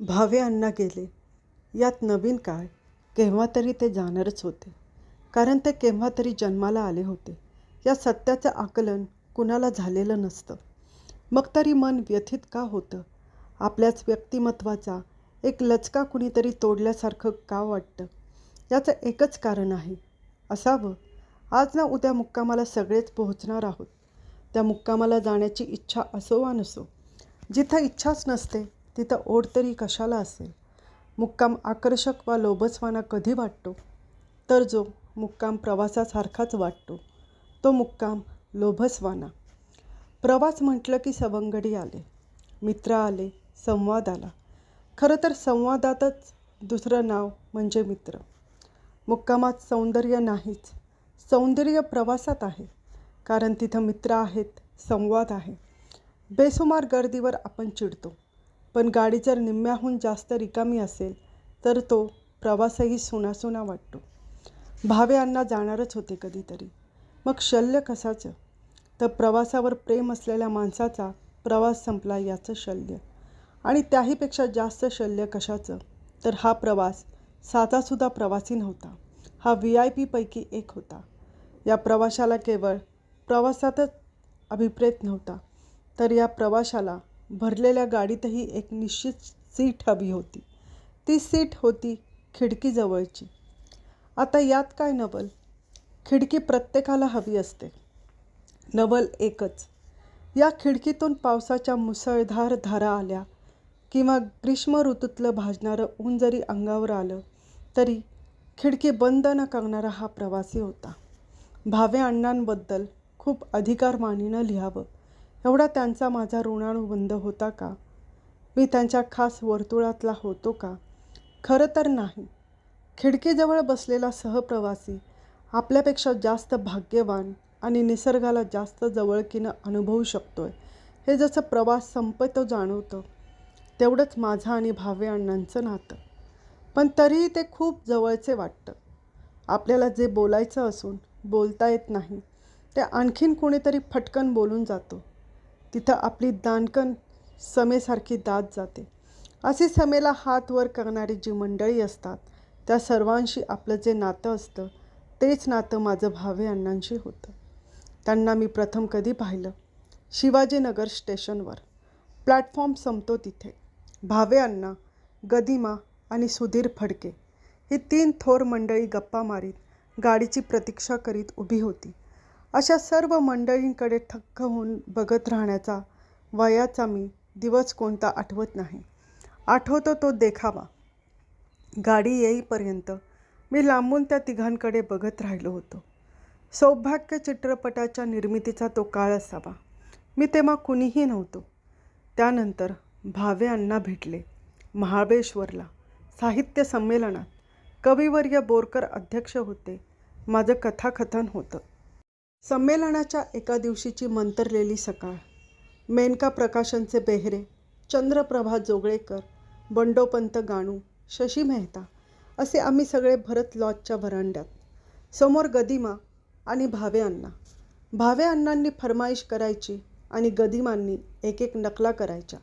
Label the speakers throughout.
Speaker 1: भावे अण्णा गेले. यात नवीन काय? केव्हा तरी ते जाणारच होते. कारण ते केव्हा तरी जन्माला आले होते. या सत्याचं आकलन कुणाला झालेलं नसतं. मग तरी मन व्यथित का होतं? आपल्याच व्यक्तिमत्वाचा एक लचका कुणीतरी तोडल्यासारखं का वाटतं? याचं एकच कारण आहे. असावं. आज ना उद्या मुक्कामाला सगळेच पोहोचणार आहोत. त्या मुक्कामाला जाण्याची इच्छा असो वा नसो जिथं इच्छाच नसते तिथं ओढ तरी कशाला असेल? मुक्काम आकर्षक वा लोभसवाना कधी वाटतो? तर जो मुक्काम प्रवासासारखाच वाटतो. तो मुक्काम लोभसवाना. प्रवास म्हटलं की सवंगडी आले. मित्र आले संवाद आला. खरं तर संवादातच दुसरं नाव म्हणजे मित्र. मुक्कामात सौंदर्य नाहीच. सौंदर्य प्रवासात आहे. कारण तिथं मित्र आहेत संवाद आहे. बेसुमार गर्दीवर आपण चिडतो. पण गाडी जर निम्म्याहून जास्त रिकामी असेल तर तो प्रवासही सुनासुना वाटतो. भावे अण्णा जाणारच होते कधीतरी. मग शल्य कसाचं तर प्रवासावर प्रेम असलेल्या माणसाचा प्रवास संपला याचं शल्य. आणि त्याहीपेक्षा जास्त शल्य कशाचं? तर हा प्रवास साधासुद्धा प्रवासी नव्हता. हा व्ही आय पीपैकी एक होता. या प्रवाशाला केवळ प्रवासातच अभिप्रेत नव्हता तर या प्रवाशाला भरलेल्या गाडीतही एक निश्चित सीट हवी होती. ती सीट होती खिडकीजवळची. आता यात काय नवल? खिडकी प्रत्येकाला हवी असते. नवल एकच. या खिडकीतून पावसाच्या मुसळधार धारा आल्या किंवा ग्रीष्म ऋतूतलं भाजणारं ऊन जरी अंगावर आलं तरी खिडकी बंद न करणारा हा प्रवासी होता. भावे अण्णांबद्दल खूप अधिकार मानीनं लिहावं. एवढा त्यांचा माझा ऋणानुबंध होता का? मी त्यांच्या खास वर्तुळातला होतो का? खरं तर नाही. खिडकीजवळ बसलेला सहप्रवासी आपल्यापेक्षा जास्त भाग्यवान आणि निसर्गाला जास्त जवळकीनं अनुभवू शकतो आहे हे जसं प्रवास संपतो जाणवतं तेवढंच माझं आणि भावे अण्णांचं नातं. पण तरीही ते खूप जवळचे वाटतं. आपल्याला जे बोलायचं असून बोलता येत नाही ते आणखीन कोणीतरी फटकन बोलून जातो. तिथं आपली दानकन समेसारखी दात जाते. असे समेला हात वर करणारी जी मंडळी असतात त्या सर्वांशी आपलं जे नातं असतं तेच नातं माझं भावे अण्णांशी होतं. त्यांना मी प्रथम कधी पाहिलं? शिवाजीनगर स्टेशनवर. प्लॅटफॉर्म संपतो तिथे. भावे अण्णा गदिमा आणि सुधीर फडके. ही तीन थोर मंडळी गप्पा मारीत गाडीची प्रतीक्षा करीत उभी होती. अशा सर्व मंडळींकडे थक्क होऊन बघत राहण्याचा वयाचा मी दिवस कोणता आठवत नाही. आठवतो तो देखावा. गाडी येईपर्यंत मी लांबून त्या तिघांकडे बघत राहिलो होतो. सौभाग्य चित्रपटाच्या निर्मितीचा तो काळ असावा. मी तेव्हा कुणीही नव्हतो. त्यानंतर भावे अण्णा भेटले. महाबळेश्वरला साहित्य संमेलनात. कविवर्य बोरकर अध्यक्ष होते. माझं कथाकथन होतं. संमेलनाच्या एका दिवशीची मंतरलेली सकाळ. मेनका प्रकाशनचे बेहरे चंद्रप्रभा जोगळेकर बंडोपंत गाणू शशी मेहता असे आम्ही सगळे भरत लॉजच्या व्हरांड्यात. समोर गदिमा आणि भावे अण्णा. भावे अण्णांनी फरमाईश करायची आणि गदिमांनी एक एक नकला करायच्या.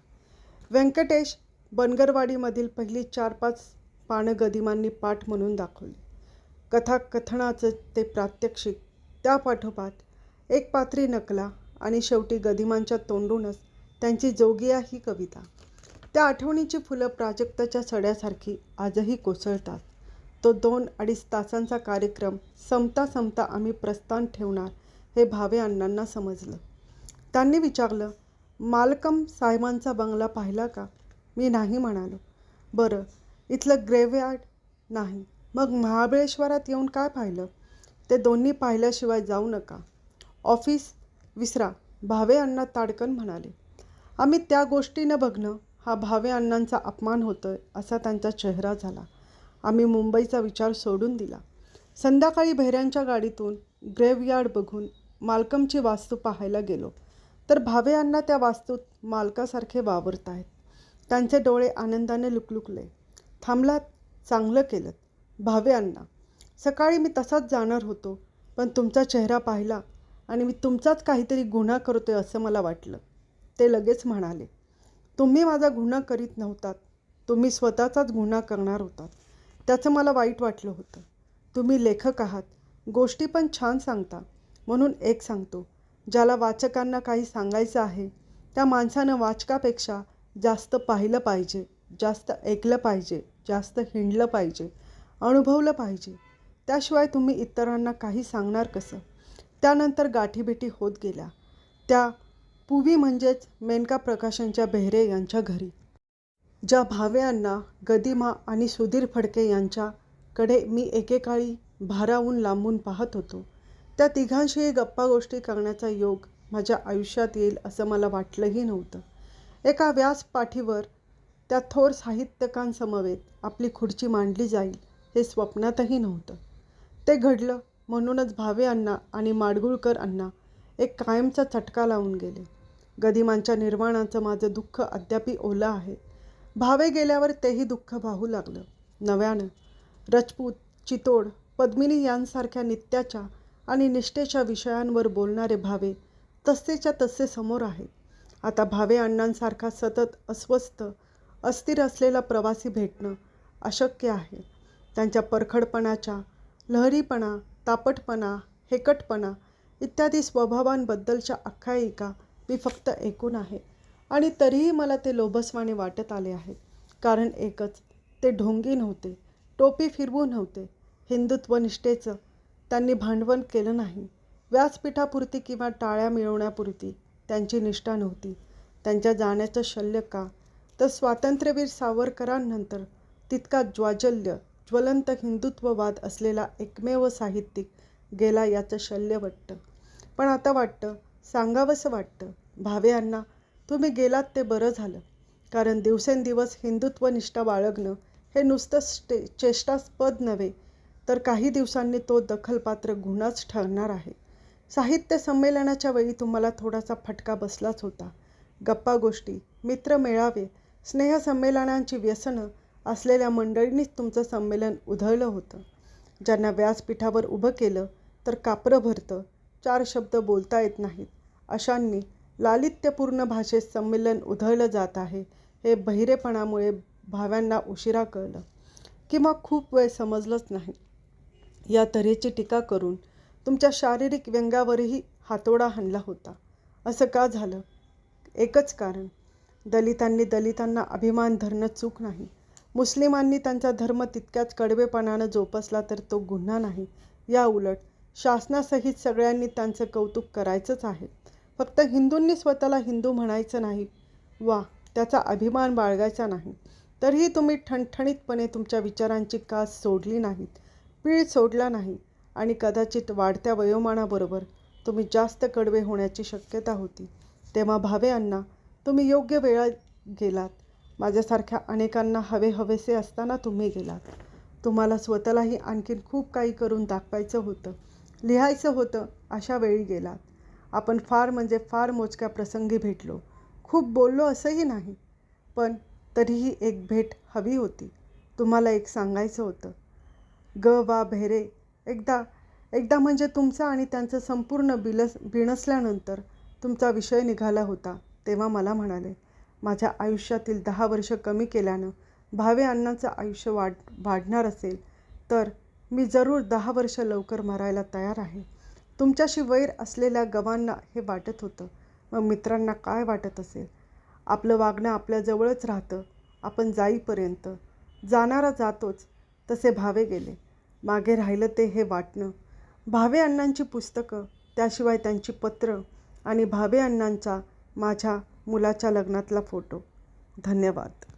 Speaker 1: व्यंकटेश बनगरवाडीमधील पहिली चार पाच पानं गदिमांनी पाठ म्हणून दाखवली. कथाकथनाचं ते प्रात्यक्षिक त्यापाठोपाठ एक पात्री नकला आणि शेवटी गदिमांच्या तोंडूनच त्यांची जोगिया ही कविता. त्या आठवणीची फुलं प्राजक्ताच्या सड्यासारखी आजही कोसळतात. तो दोन अडीच तासांचा कार्यक्रम संपता संपता आम्ही प्रस्थान ठेवणार हे भावे अण्णांना समजलं. त्यांनी विचारलं मालकम साहेबांचा बंगला पाहिला का? मी नाही म्हणालो. बरं इथलं ग्रेवयार्ड नाही. मग महाबळेश्वरात येऊन काय पाहिलं? ते दोन्ही पाहिल्याशिवाय जाऊ नका. ऑफिस विसरा भावे अण्णा ताडकन म्हणाले. आम्ही त्या गोष्टी न बघणं हा भावे अण्णांचा अपमान होतोय असा त्यांचा चेहरा झाला. आम्ही मुंबईचा विचार सोडून दिला. संध्याकाळी भैऱ्यांच्या गाडीतून ग्रेवयार्ड बघून मालकमची वास्तू पाहायला गेलो. तर भावे अण्णा त्या वास्तूत मालकासारखे वावरत आहेत त्यांचे डोळे आनंदाने लुकलुकले. थांबलात चांगलं केलं भावे अण्णा सकाळी मी तसाच जाणार होतो पण तुमचा चेहरा पाहिला आणि मी तुमचाच काहीतरी गुन्हा करतो आहे असं मला वाटलं. ते लगेच म्हणाले तुम्ही माझा गुन्हा करीत नव्हतात. तुम्ही स्वतःचाच गुन्हा करणार होतात. त्याचं मला वाईट वाटलं होतं. तुम्ही लेखक आहात. गोष्टी पण छान सांगता. म्हणून एक सांगतो. ज्याला वाचकांना काही सांगायचं आहे त्या माणसानं वाचकापेक्षा जास्त पाहिलं पाहिजे जास्त ऐकलं पाहिजे जास्त हिंडलं पाहिजे अनुभवलं पाहिजे. त्याशिवाय तुम्ही इतरांना काही सांगणार कसं? त्यानंतर गाठीभेटी होत गेल्या. त्या पुवी म्हणजेच मेनका प्रकाशनच्या बेहरे यांच्या घरी. ज्या भाव्यांना गदिमा आणि सुधीर फडके यांच्याकडे मी एकेकाळी भारावून लांबून पाहत होतो. त्या तिघांशीही गप्पा गोष्टी करण्याचा योग माझ्या आयुष्यात येईल असं मला वाटलंही नव्हतं. एका व्यासपाठीवर त्या थोर साहित्यकांसमवेत आपली खुर्ची मांडली जाईल हे स्वप्नातही नव्हतं. ते घडलं म्हणूनच भावे अण्णा आणि माडगुळकर अण्णा एक कायमचा चटका लावून गेले. गदिमांच्या निर्माणाचं माझं दुःख अद्यापी ओलं आहे. भावे गेल्यावर तेही दुःख भाहू लागलं. नव्यानं रजपूत चितोड पद्मिनी यांसारख्या नित्याच्या आणि निष्ठेच्या विषयांवर बोलणारे भावे तसेच्या तसे समोर आहेत. आता भावे अण्णांसारखा सतत अस्वस्थ अस्थिर असलेला प्रवासी भेटणं अशक्य आहे. त्यांच्या परखडपणाच्या लहरीपणा तापटपणा हेकटपणा इत्यादी स्वभावांबद्दलच्या आख्यायिका मी फक्त ऐकून आहे. आणि तरीही मला ते लोभसवाणे वाटत आले आहेत कारण एकच ते ढोंगी नव्हते टोपी फिरवू नव्हते हिंदुत्वनिष्ठेचं त्यांनी भांडवल केलं नाही. व्यासपीठापुरती किंवा टाळ्या मिळवण्यापुरती त्यांची निष्ठा नव्हती. त्यांच्या जाण्याचं शल्य का? तर स्वातंत्र्यवीर सावरकरांनंतर तितका ज्वाजल्य ज्वलंत हिंदुत्ववाद असलेला एकमेव साहित्यिक गेला याचं शल्य वाटतं. पण आता वाटतं सांगावंसं वाटतं भावे यांना तुम्ही गेलात ते बरं झालं. कारण दिवसेंदिवस हिंदुत्वनिष्ठा बाळगणं हे नुसतं स्टे चेष्टास्पद नव्हे तर काही दिवसांनी तो दखलपात्र गुन्हाच ठरणार आहे. साहित्य संमेलनाच्या वेळी तुम्हाला थोडासा फटका बसलाच होता. गप्पा गोष्टी मित्र मेळावे स्नेहसंमेलनांची व्यसनं असलेल्या मंडळींनीच तुमचं संमेलन उधळलं होतं. ज्यांना व्यासपीठावर उभं केलं तर कापरं भरतं चार शब्द बोलता येत नाहीत. अशांनी लालित्यपूर्ण भाषेत संमेलन उधळलं जात आहे हे बहिरेपणामुळे भाव्यांना उशिरा कळलं. किंवा खूप वेळ समजलंच नाही. या तऱ्हेची टीका करून तुमच्या शारीरिक व्यंगावरही हातोडा हाणला होता. असं का झालं? एकच कारण दलितांनी दलितांना अभिमान धरणं चूक नाही. मुस्लिमांनी त्यांचा धर्म तितक्याच कडवेपणानं जोपासला तर तो गुन्हा नाही. या उलट शासनासहित सगळ्यांनी त्यांचं कौतुक करायचंच आहे. फक्त हिंदूंनी स्वतःला हिंदू म्हणायचं नाही. वा त्याचा अभिमान बाळगायचा नाही. तरीही तुम्ही ठणठणीतपणे तुमच्या विचारांची कास सोडली नाहीत पीळ सोडला नाही आणि कदाचित वाढत्या वयोमानाबरोबर तुम्ही जास्त कडवे होण्याची शक्यता होती. तेव्हा भावे अण्णा तुम्ही योग्य वेळा गेलात. माझ्यासारख्या अनेकांना हवे हवेसे असताना तुम्ही गेलात. तुम्हाला स्वतःलाही आणखीन खूप काही करून दाखवायचं होतं. लिहायचं होतं अशा वेळी गेलात. आपण फार म्हणजे फार मोजक्या प्रसंगी भेटलो. खूप बोललो असंही नाही. पण तरीही एक भेट हवी होती. तुम्हाला एक सांगायचं होतं. ग वा भेरे एकदा एकदा म्हणजे तुमचा आणि त्यांचं संपूर्ण बिलस बिणसल्यानंतर तुमचा विषय निघाला होता तेव्हा मला म्हणाले माझ्या आयुष्यातील दहा वर्ष कमी केल्यानं भावे अण्णांचं आयुष्य वाढ वाढणार असेल तर मी जरूर दहा वर्ष लवकर मरायला तयार आहे. तुमच्याशी वैर असलेल्या गवांना हे वाटत होतं. मग मित्रांना काय वाटत असेल? आपलं वागणं आपल्याजवळच राहतं. आपण जाईपर्यंत. जाणारा जातोच तसे भावे गेले. मागे राहिलं ते हे वाटणं. भावे अण्णांची पुस्तकं त्याशिवाय त्यांची पत्रं आणि भावे अण्णांचा माझ्या मुलाच्या लग्नातला फोटो. धन्यवाद.